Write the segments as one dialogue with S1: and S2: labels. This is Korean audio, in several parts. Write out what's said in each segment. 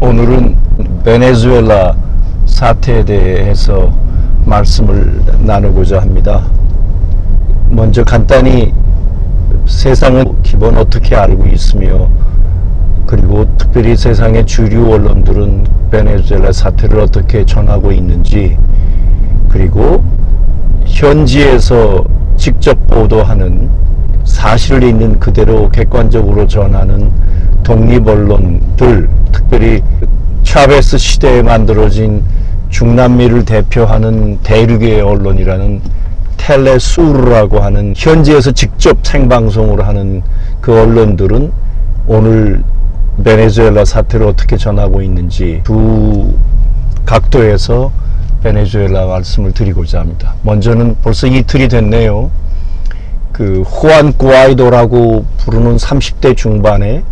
S1: 오늘은 베네수엘라 사태에 대해서 말씀을 나누고자 합니다. 먼저 간단히 세상은 기본 어떻게 알고 있으며 그리고 특별히 세상의 주류 언론들은 베네수엘라 사태를 어떻게 전하고 있는지 그리고 현지에서 직접 보도하는 사실을 있는 그대로 객관적으로 전하는 독립 언론들 특별히 차베스 시대에 만들어진 중남미를 대표하는 대륙의 언론이라는 텔레수르라고 하는 현지에서 직접 생방송을 하는 그 언론들은 오늘 베네수엘라 사태를 어떻게 전하고 있는지 두 각도에서 베네수엘라 말씀을 드리고자 합니다. 먼저는 벌써 이틀이 됐네요. 그 후안 구아이도라고 부르는 30대 중반에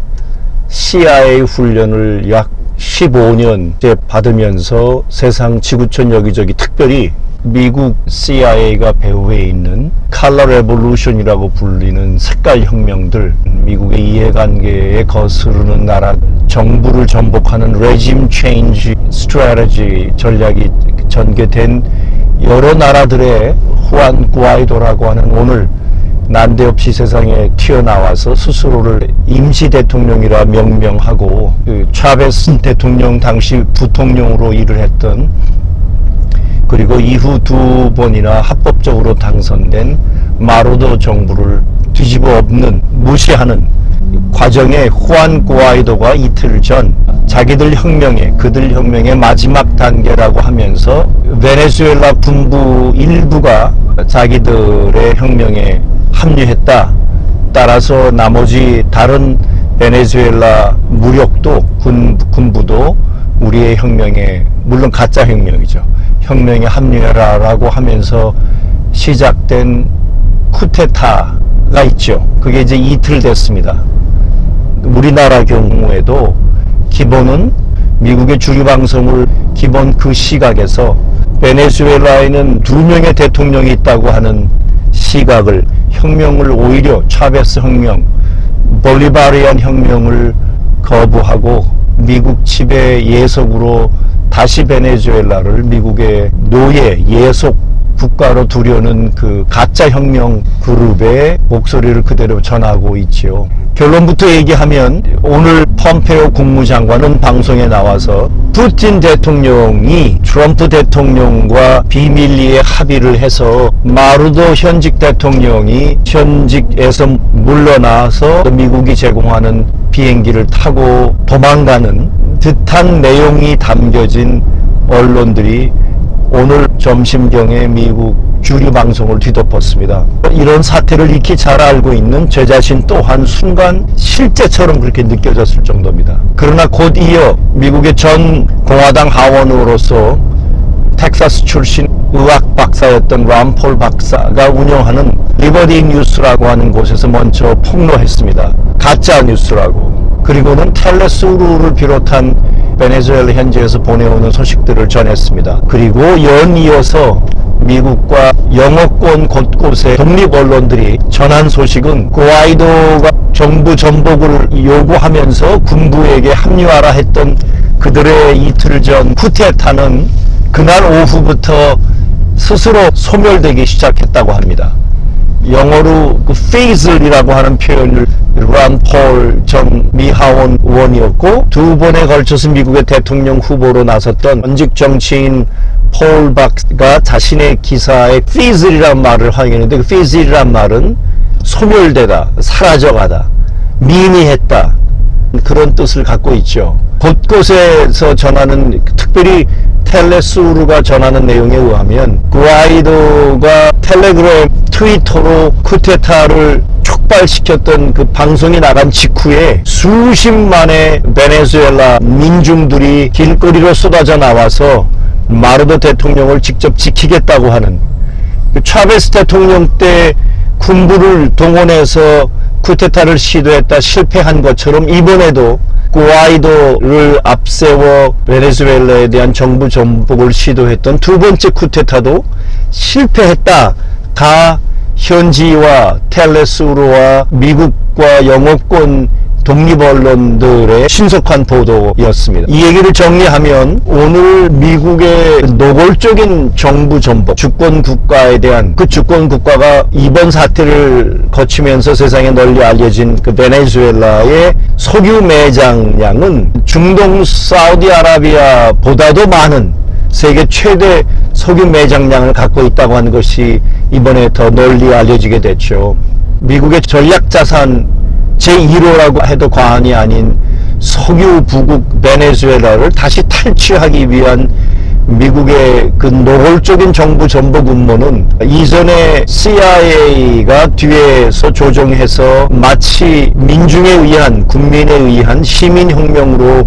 S1: CIA 훈련을 약 15년째 받으면서 세상 지구촌 여기저기 특별히 미국 CIA가 배후에 있는 칼러 레볼루션이라고 불리는 색깔 혁명들 미국의 이해관계에 거스르는 나라 정부를 전복하는 레짐 체인지 스트래티지 전략이 전개된 여러 나라들의 후안 구아이도라고 하는 오늘 난데없이 세상에 튀어나와서 스스로를 임시 대통령이라 명명하고 그 차베스 대통령 당시 부통령으로 일을 했던 그리고 이후 두 번이나 합법적으로 당선된 마로도 정부를 뒤집어 엎는 무시하는 과정에 후안 구아이도가 이틀 전 자기들 혁명의 그들 혁명의 마지막 단계라고 하면서 베네수엘라 군부 일부가 자기들의 혁명에 합류했다. 따라서 나머지 다른 베네수엘라 무력도 군, 군부도 우리의 혁명에 물론 가짜 혁명이죠. 혁명에 합류해라라고 하면서 시작된 쿠데타가 있죠. 그게 이제 이틀 됐습니다. 우리나라 경우에도 기본은 미국의 주류 방송을 기본 그 시각에서 베네수엘라에는 두 명의 대통령이 있다고 하는 시각을 혁명을 오히려 차베스 혁명, 볼리바리안 혁명을 거부하고 미국 지배 예속으로 다시 베네수엘라를 미국의 노예 예속 국가로 두려는 그 가짜 혁명 그룹의 목소리를 그대로 전하고 있지요. 결론부터 얘기하면 오늘 펌페오 국무장관은 방송에 나와서 푸틴 대통령이 트럼프 대통령과 비밀리에 합의를 해서 마루도 현직 대통령이 현직에서 물러나서 미국이 제공하는 비행기를 타고 도망가는 듯한 내용이 담겨진 언론들이 오늘 점심경에 미국 주류 방송을 뒤덮었습니다. 이런 사태를 익히 잘 알고 있는 제 자신 또한 순간 실제처럼 그렇게 느껴졌을 정도입니다. 그러나 곧 이어 미국의 전 공화당 하원으로서 텍사스 출신 의학 박사였던 람폴 박사가 운영하는 리버디 뉴스라고 하는 곳에서 먼저 폭로했습니다. 가짜 뉴스라고. 그리고는 텔레스루를 비롯한 베네수엘라 현지에서 보내오는 소식들을 전했습니다. 그리고 연이어서 미국과 영어권 곳곳의 독립 언론들이 전한 소식은 고아이도가 정부 전복을 요구하면서 군부에게 합류하라 했던 그들의 이틀 전 쿠데타는 그날 오후부터 스스로 소멸되기 시작했다고 합니다. 영어로 그 페이즐이라고 하는 표현을 란폴 전 미하원 의원이었고 두 번에 걸쳐서 미국의 대통령 후보로 나섰던 전직 정치인 폴 박가 자신의 기사에 페이즐이라는 말을 활용했는데 그 페이즐이라는 말은 소멸되다, 사라져가다, 미미했다 그런 뜻을 갖고 있죠. 곳곳에서 전하는 특별히 텔레수르가 전하는 내용에 의하면 구아이도가 텔레그램 트위터로 쿠데타를 촉발시켰던 그 방송이 나간 직후에 수십만의 베네수엘라 민중들이 길거리로 쏟아져 나와서 마르도 대통령을 직접 지키겠다고 하는 그 차베스 대통령 때 군부를 동원해서 쿠데타를 시도했다 실패한 것처럼 이번에도 구아이도를 앞세워 베네수엘라에 대한 정부 전복을 시도했던 두 번째 쿠데타도 실패했다. 다 현지와 텔레스루와 미국과 영어권 독립 언론들의 신속한 보도였습니다. 이 얘기를 정리하면 오늘 미국의 노골적인 정부 전복, 주권 국가에 대한 그 주권 국가가 이번 사태를 거치면서 세상에 널리 알려진 그 베네수엘라의 석유 매장량은 중동 사우디아라비아보다도 많은 세계 최대 석유 매장량을 갖고 있다고 하는 것이 이번에 더 널리 알려지게 됐죠. 미국의 전략 자산 제1호라고 해도 과언이 아닌 석유 부국 베네수엘라를 다시 탈취하기 위한 미국의 그 노골적인 정부 전복 음모는 이전에 CIA가 뒤에서 조정해서 마치 민중에 의한 국민에 의한 시민혁명으로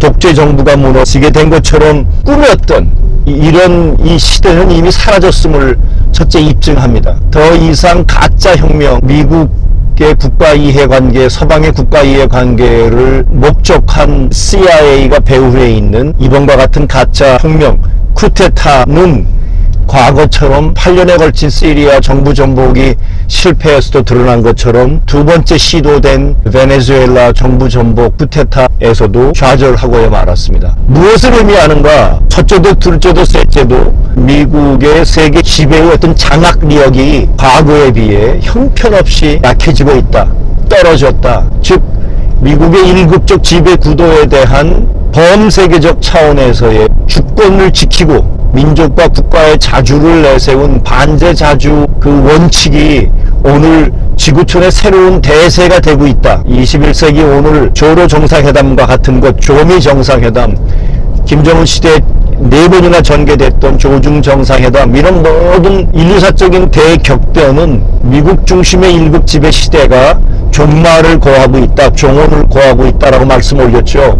S1: 독재 정부가 무너지게 된 것처럼 꾸몄던 이- 이런 이 시대는 이미 사라졌음을 첫째 입증합니다. 더 이상 가짜 혁명, 미국 의 국가 이해 관계, 서방의 국가 이해 관계를 목적한 CIA가 배후에 있는 이번과 같은 가짜 혁명, 쿠데타는 과거처럼 8년에 걸친 시리아 정부 전복이 실패해서도 드러난 것처럼 두 번째 시도된 베네수엘라 정부 전복 쿠데타에서도 좌절하고야 말았습니다. 무엇을 의미하는가? 첫째도 둘째도 셋째도 미국의 세계 지배의 어떤 장악력이 과거에 비해 형편없이 약해지고 있다. 떨어졌다. 즉 미국의 일국적 지배 구도에 대한 범세계적 차원에서의 주권을 지키고 민족과 국가의 자주를 내세운 반제 자주 그 원칙이 오늘 지구촌의 새로운 대세가 되고 있다. 21세기 오늘 조로 정상회담과 같은 것, 조미 정상회담, 김정은 시대 네 번이나 전개됐던 조중 정상회담 이런 모든 인류사적인 대격변은 미국 중심의 일국 지배 시대가 종말을 고하고 있다, 종언을 고하고 있다라고 말씀 올렸죠.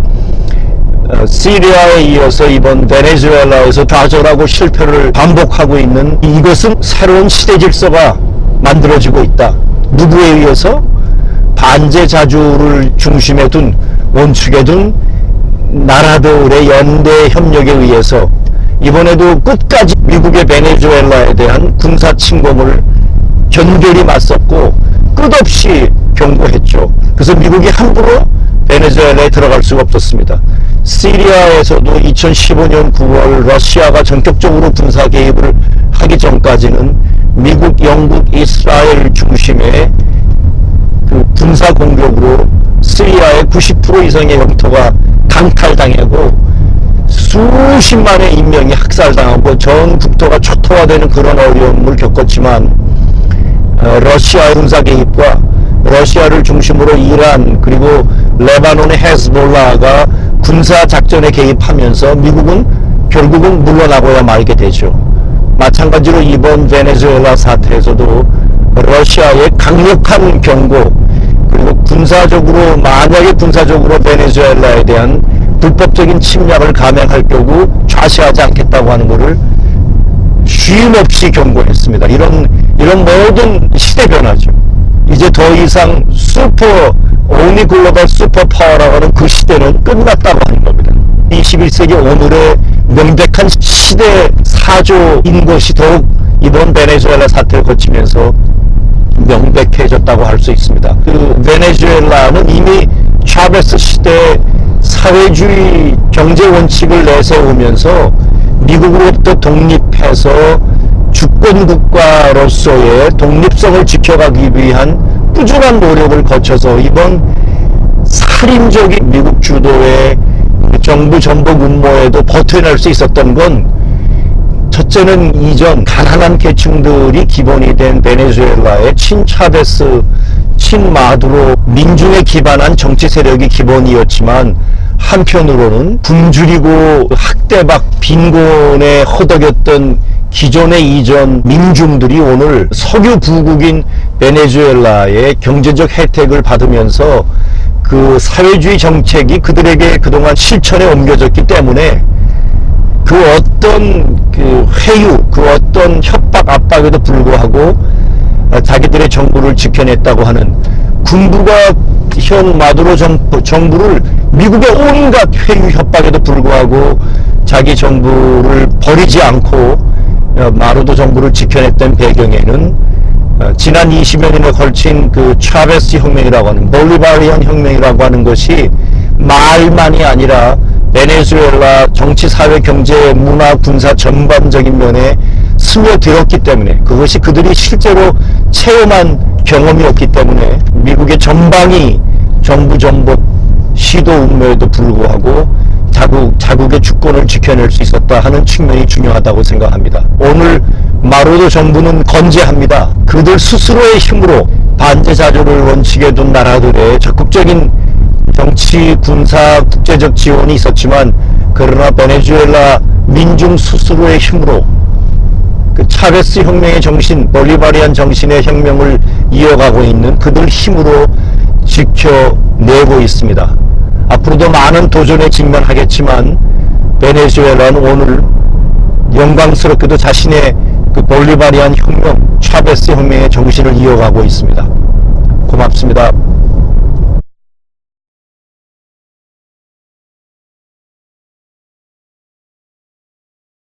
S1: 어, 시리아에 이어서 이번 베네수엘라에서 좌절하고 실패를 반복하고 있는 이것은 새로운 시대 질서가 만들어지고 있다. 누구에 의해서? 반제 자주를 중심에 둔 원축에 둔 나라들의 연대 협력에 의해서 이번에도 끝까지 미국의 베네수엘라에 대한 군사 침공을 견결히 맞섰고 끝없이 경고했죠. 그래서 미국이 함부로 베네수엘라에 들어갈 수가 없었습니다. 시리아에서도 2015년 9월 러시아가 전격적으로 군사 개입을 하기 전까지는 미국, 영국, 이스라엘 중심의 그 군사 공격으로 시리아의 90% 이상의 영토가 강탈당하고 수십만의 인명이 학살당하고 전 국토가 초토화되는 그런 어려움을 겪었지만 어, 러시아의 군사 개입과 러시아를 중심으로 이란 그리고 레바논의 헤즈볼라가 군사 작전에 개입하면서 미국은 결국은 물러나고야 말게 되죠. 마찬가지로 이번 베네수엘라 사태에서도 러시아의 강력한 경고 그리고 군사적으로 만약에 군사적으로 베네수엘라에 대한 불법적인 침략을 감행할 경우 좌시하지 않겠다고 하는 것을 쉼없이 경고했습니다. 이런 이런 모든 시대 변화죠. 이제 더 이상 슈퍼 오니 글로벌 슈퍼 파워라고 하는 그 시대는 끝났다고 하는 겁니다. 21세기 오늘의 명백한 시대 사조인 것이 더욱 이번 베네수엘라 사태를 거치면서 명백해졌다고 할 수 있습니다. 그 베네수엘라는 이미 차베스 시대 사회주의 경제 원칙을 내세우면서 미국으로부터 독립해서 주권 국가로서의 독립성을 지켜가기 위한 꾸준한 노력을 거쳐서 이번 살인적인 미국 주도의 정부 전복 음모에도 버텨낼 수 있었던 건 첫째는 이전 가난한 계층들이 기본이 된 베네수엘라의 친차베스, 친마두로 민중에 기반한 정치 세력이 기본이었지만 한편으로는 굶주리고 학대박 빈곤에 허덕였던 기존의 이전 민중들이 오늘 석유 부국인 베네수엘라의 경제적 혜택을 받으면서 그 사회주의 정책이 그들에게 그동안 실천에 옮겨졌기 때문에 그 어떤 그 회유, 그 어떤 협박 압박에도 불구하고 어, 자기들의 정부를 지켜냈다고 하는 군부가 현 마두로 정부, 정부를 미국의 온갖 회유 협박에도 불구하고 자기 정부를 버리지 않고 어, 마루도 정부를 지켜냈던 배경에는 어, 지난 20여 년에 걸친 그 차베스 혁명이라고 하는 볼리바리안 혁명이라고 하는 것이 말만이 아니라 베네수엘라 정치, 사회, 경제, 문화, 군사 전반적인 면에 스며들었기 때문에 그것이 그들이 실제로 체험한 경험이었기 때문에 미국의 전방위 정부 정복 시도 운명에도 불구하고 자국, 자국의 주권을 지켜낼 수 있었다 하는 측면이 중요하다고 생각합니다. 오늘 마로도 정부는 건재합니다. 그들 스스로의 힘으로 반제자조를 원칙에 둔 나라들의 적극적인 정치, 군사, 국제적 지원이 있었지만 그러나 베네수엘라 민중 스스로의 힘으로 그 차베스 혁명의 정신, 볼리바리안 정신의 혁명을 이어가고 있는 그들 힘으로 지켜내고 있습니다. 앞으로도 많은 도전에 직면하겠지만 베네수엘라는 오늘 영광스럽게도 자신의 그 볼리바리안 혁명, 차베스 혁명의 정신을 이어가고 있습니다. 고맙습니다.